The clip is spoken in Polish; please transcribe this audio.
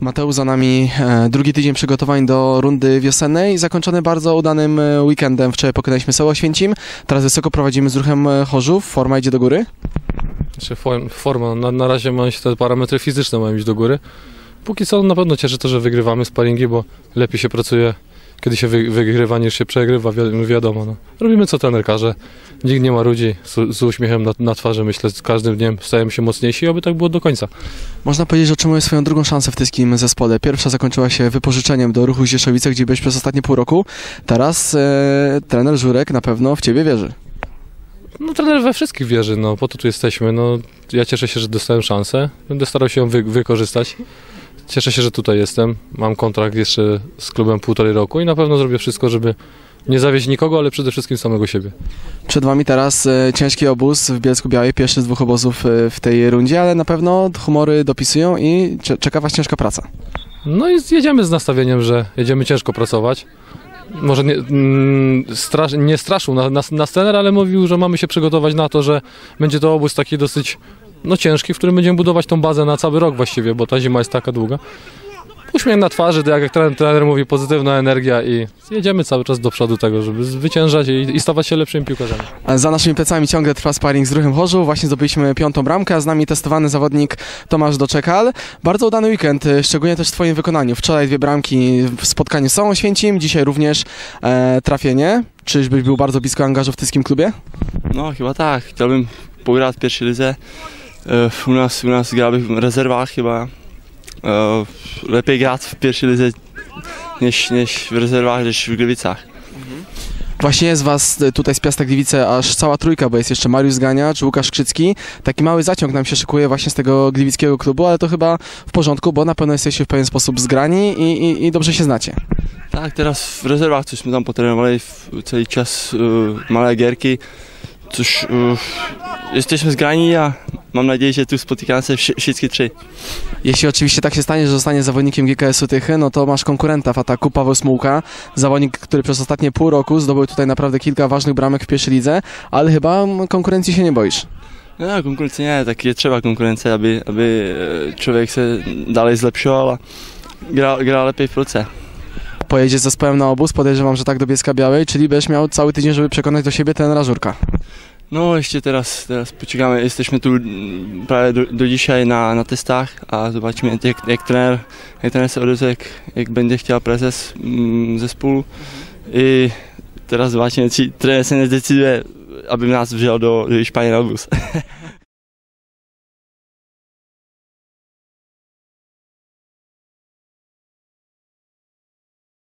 Mateusz, za nami e, drugi tydzień przygotowań do rundy wiosennej, zakończony bardzo udanym e, weekendem. Wczoraj pokonaliśmy Soło Święcim, teraz wysoko prowadzimy z ruchem e, Chorzów, forma idzie do góry. Znaczy form- forma, na, na razie się te parametry fizyczne mają iść do góry. Póki co na pewno cieszy to, że wygrywamy sparingi, bo lepiej się pracuje, kiedy się wy, wygrywa niż się przegrywa, wi- wiadomo. No. Robimy co trener każe, nikt nie ma ludzi, z, z uśmiechem na, na twarzy, myślę, z każdym dniem stajemy się mocniejsi, aby tak było do końca. Można powiedzieć, że otrzymuje swoją drugą szansę w tym zespole. Pierwsza zakończyła się wypożyczeniem do ruchu Zieszowice, gdzie byłeś przez ostatnie pół roku. Teraz e, trener Żurek na pewno w ciebie wierzy. No trener we wszystkich wierzy, no po to tu jesteśmy. No, ja cieszę się, że dostałem szansę, będę starał się ją wy, wykorzystać. Cieszę się, że tutaj jestem, mam kontrakt jeszcze z klubem półtorej roku i na pewno zrobię wszystko, żeby nie zawieść nikogo, ale przede wszystkim samego siebie. Przed wami teraz e, ciężki obóz w Bielsku Białej, pierwszy z dwóch obozów e, w tej rundzie, ale na pewno humory dopisują i cze- czeka was ciężka praca. No i jedziemy z nastawieniem, że jedziemy ciężko pracować. Może nie, mm, strasz, nie straszył nas, nas, nas trener, ale mówił, że mamy się przygotować na to, że będzie to obóz taki dosyć no, ciężki, w którym będziemy budować tą bazę na cały rok właściwie, bo ta zima jest taka długa. Uśmiech na twarzy, tak jak trener, trener mówi, pozytywna energia i jedziemy cały czas do przodu tego, żeby zwyciężać i, i stawać się lepszymi piłkarzami. Za naszymi plecami ciągle trwa sparring z ruchem Chorzów. Właśnie zdobyliśmy piątą bramkę, a z nami testowany zawodnik Tomasz Doczekal. Bardzo udany weekend, e, szczególnie też w twoim wykonaniu. Wczoraj dwie bramki w spotkaniu z Sołą Święcim, dzisiaj również e, trafienie. Czyżbyś był bardzo blisko angażu w tyskim klubie? No chyba tak, chciałbym pograć w pierwszej lidze. E, U nas, u nas grałbym w rezerwach chyba. E, Lepiej grać w pierwszej lidze niż, niż w rezerwach, niż w Gliwicach. Właśnie jest was e, tutaj z Piasta Gliwice aż cała trójka, bo jest jeszcze Mariusz Ganiacz, Łukasz Krzycki. Taki mały zaciąg nam się szykuje właśnie z tego gliwickiego klubu, ale to chyba w porządku, bo na pewno jesteście w pewien sposób zgrani i, i, i dobrze się znacie. Tak, teraz w rezerwach cośmy tam potrenowali w cały czas e, małe gierki. Cóż, e, jesteśmy zgrani, a mam nadzieję, że tu spotykamy się wszy- wszystkie trzy. Jeśli oczywiście tak się stanie, że zostanie zawodnikiem GKS-u Tychy, no to masz konkurenta w ataku, Paweł Smułka, zawodnik, który przez ostatnie pół roku zdobył tutaj naprawdę kilka ważnych bramek w pierwszej lidze, ale chyba mm, konkurencji się nie boisz. No, konkurencja nie, tak je trzeba konkurencja, aby, aby e, człowiek się dalej zlepszył, a gra, gra lepiej w proce. Pojedziesz z zespołem na obóz, podejrzewam, że tak do Bielska Białej, czyli będziesz miał cały tydzień, żeby przekonać do siebie trenera Żurka. No jeszcze teraz, teraz poczekamy, jesteśmy tu mm, prawie do, do dzisiaj na, na testach, a zobaczymy jak, jak trener, jak trener się odezwie, jak, jak będzie chciał prezes mm, zespołu i teraz zobaczymy, czy trener się nie zdecyduje, aby nas wziął do, do Hiszpanii na obóz.